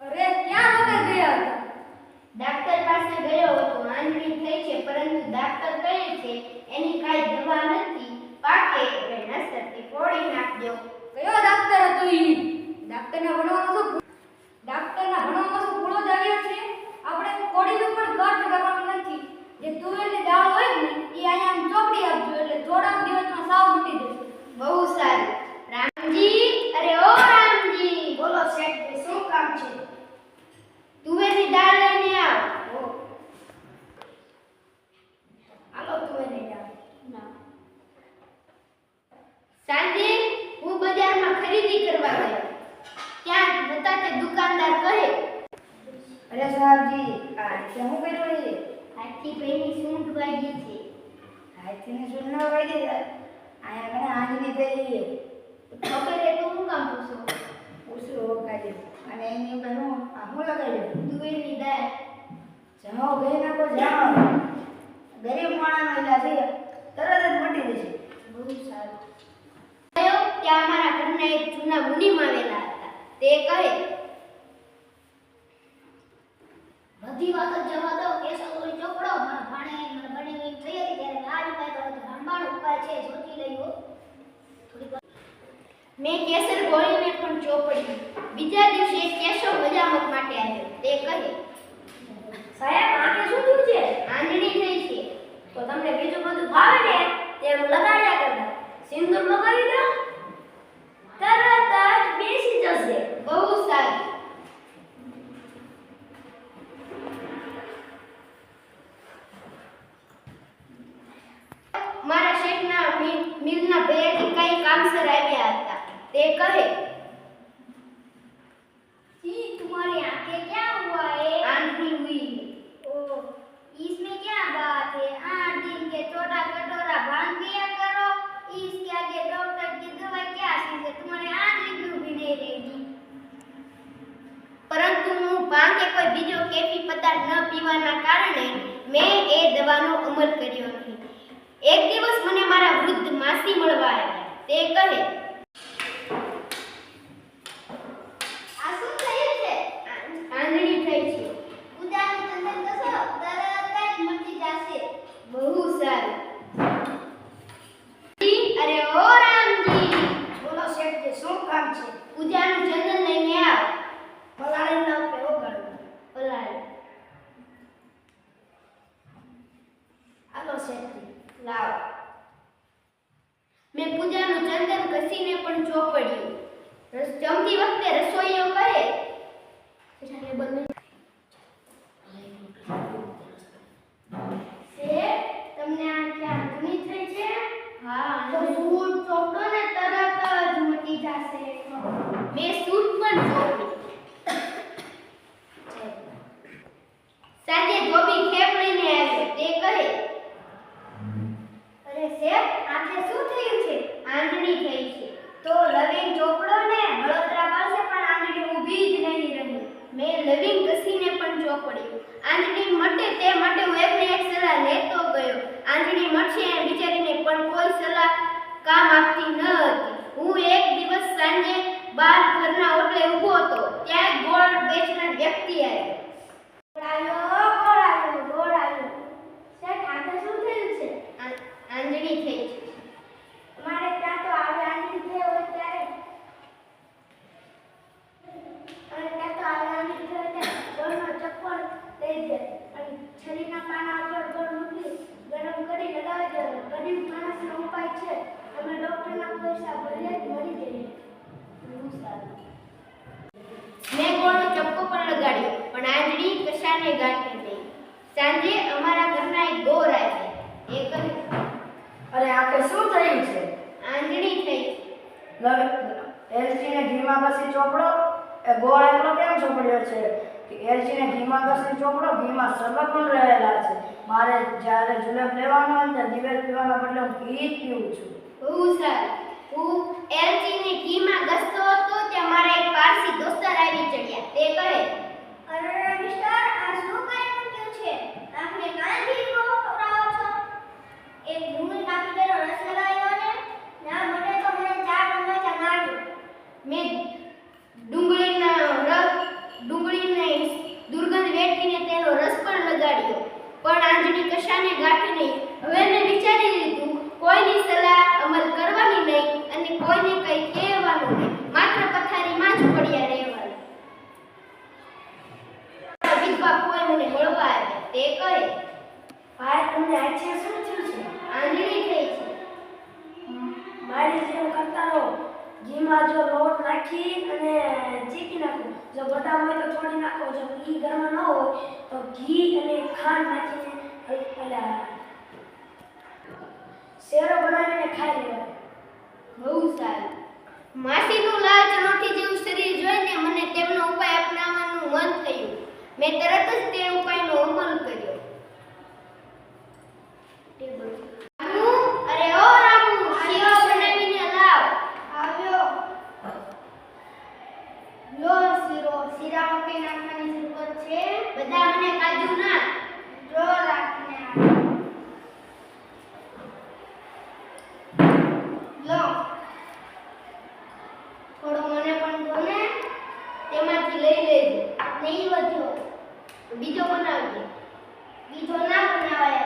અરે ક્યાં વગર ગયા ડાક્ટર પાસે ગયો હતો આંધળી થઈ છે પરંતુ ડાક્ટર કહે છે એની કાઈ દવા નથી. પાકે એટલે નસ્તરથી ફોડી નાખજો. કયો ડાક્ટર હતો ઈ? ડાક્ટરને ભણવામાં શું ડાક્ટરના ભણવામાં શું પૂરો જ આવ્યો છે આપણે કોડીનું પણ કટ કરવાનું નથી જે તુવેરની દાળ હોય ને એ અહીંયા આમ ચોપડી આપજો એટલે થોડાક દિવસમાં સાવ મટી જશે બહુ સારું રામજી અરે ઓ રામજી બોલો શેઠ શું કામ છે તુવેરની દાળ લઈને આવ હાલો તુવેરની દાળ સાંજે હું બજારમાં ખરીદી કરવા ગયા ત્યાં જતા તે દુકાનદાર કહે. અરે સાહેબજી આ શું કર્યું છે હાથી ભાઈની સૂંઢ વાગી છે. હાથીને ન વાગી આયા કને આંજની થઈ ખબર એ તો હું કામ પૂછો ઉસરો કાઢી અને એની ઉપર હું આ હું લગાડ્યું તુવેરની દાળ જાઓ ગઈ નાખો જાઓ ગરીબ માણસનો ઈલાજ છે તરત જ મટી જશે બહુ સારું ગયો ત્યાં અમારા ઘરના આવેલા હતા. તે કહે, બધી વાત જવા દો કેશવરી ચોપડો, મારા ભાણે મને ભણી થઈ હતી, ત્યારે આ ઉપાય કરો રામબાણ ઉપાય છે સોચી લઈ હો. થોડીક વાર. મેં કેસર ગોળીને પણ ચોપડી. બીજા દિવસે કેશવ મજામત માટે આવ્યો. તે કહે, સાહેબ આંખે શું થયું છે? આંધળી થઈ છે. તો તમને બીજું બધું ભાવે ને તે લગાડ્યા કરતા. સિંદૂર લગાવી દો. હતા તે કહે जी तुम्हारी आंखें क्या हुआ है આંધળી હુઈ ओ इसमें क्या बात है आठ दिन के छोटा कटोरा भांग पिया करो इसके आगे डॉक्टर की दवाई क्या चीज है तुम्हारी आंखें क्यों भी नहीं रहेगी પરંતુ હું ભાંગ કે કોઈ બીજો કેફી પદાર્થ ન પીવાના કારણે મેં એ દવાનો અમલ કર્યો નહીં એક દિવસ મને મારા વૃદ્ધ માસી મળવા આવ્યા તે કહે છે પૂજાનું ચંદન લઈને આવ. પલાળીના ઉપર ઓગાળવું પલાળ. હાલો શેઠી લાવ. મેં પૂજાનું ચંદન ઘસીને પણ ચોપડ્યું. જમતી વખતે રસોઈયો કહે "બેટાને બંને Clear. કશાને ગાંઠે નહીં સાંજે અમારા ઘરના એક ગોર આવ્યા એ કહે અરે આંખે શું થયું છે? આંધળી થઈ. એલચીને ઘીમાં ઘસી ચોપડો? એ ગોળ એકલો કેમ ચોપડ્યો છે? એલજીને ઘીમાં ઘસી ચોપડો ઘીમાં સરબત પણ રહેલા છે. મારે જ્યારે જુલેબ લેવાનો હોય ને દિવેલ પીવાના બદલે હું ઘી જ પીવું છું. હું સર હું એલચીને ઘીમાં ઘસતો હતો ત્યાં મારા એક પારસી દોસ્તર આવી ચડ્યા તે કહે અરે મિસ્ટર આ શું કરી મૂક્યું છે આપણે કાંઈ બહુ ખવડાવો છો એક ડુંગળી કાપી દેલો રસ લગાવ્યો ને ના મને તો મને ચાર ટમેટા નાખો મેં ડુંગળીના રસ ડુંગળીને દુર્ગંધ વેઠીને તેનો રસ પણ લગાડ્યો પણ આંજણી કશાને ગાંઠી નહીં હવે મેં વિચારી લીધું કોઈની સલાહ અમલ કરવાની નહીં અને કોઈને કંઈ કહેવાનું નહીં માત્ર પથારીમાં જ પડ્યા રહેવાનું વિધવા કોઈ મને મળવા આવે તે કહે ભાઈ તમને આજે શું થયું છે આંજણી થઈ છે મારી જેમ કરતા રહો ઘીમાં જો લોટ નાખી અને ચીકી નાખો. જો બદામ હોય તો થોડી નાખો. જો ઘી ઘરમાં ન હોય તો ઘી અને ખાંડ નાખીને પેલા શેરો બનાવીને ખાઈ લેવાનો બહુ સારું. માસીનું લાલ ચરોઠી જેવું શરીર જોઈને મને તેમનો ઉપાય અપનાવવાનું મન થયું. મેં તરત જ તે ઉપાયનો અમલ કર્યો રામુ, અરે ઓ રામુ શીરો બનાવીને લાવ આવ્યો લો શીરો શીરામાં કઈ નાખવાની જરૂર છે બધા મને કાજુ ના જો રાખીને આવ્યો લો થોડો મને પણ દો ને તેમાંથી લઈ લેજો નહીં વધ્યો બીજો બનાવજો બીજો ના બનાવાય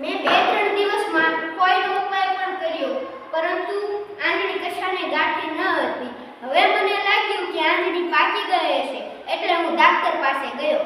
મેં બે ત્રણ દિવસમાં કોઈનો ઉપાય પણ કર્યો, પરંતુ આંજણી કશાને ગાંઠી ન હતી. હવે મને લાગ્યું કે આંજણી પાકી ગઈ હશે, એટલે હું ડાક્ટર પાસે ગયો.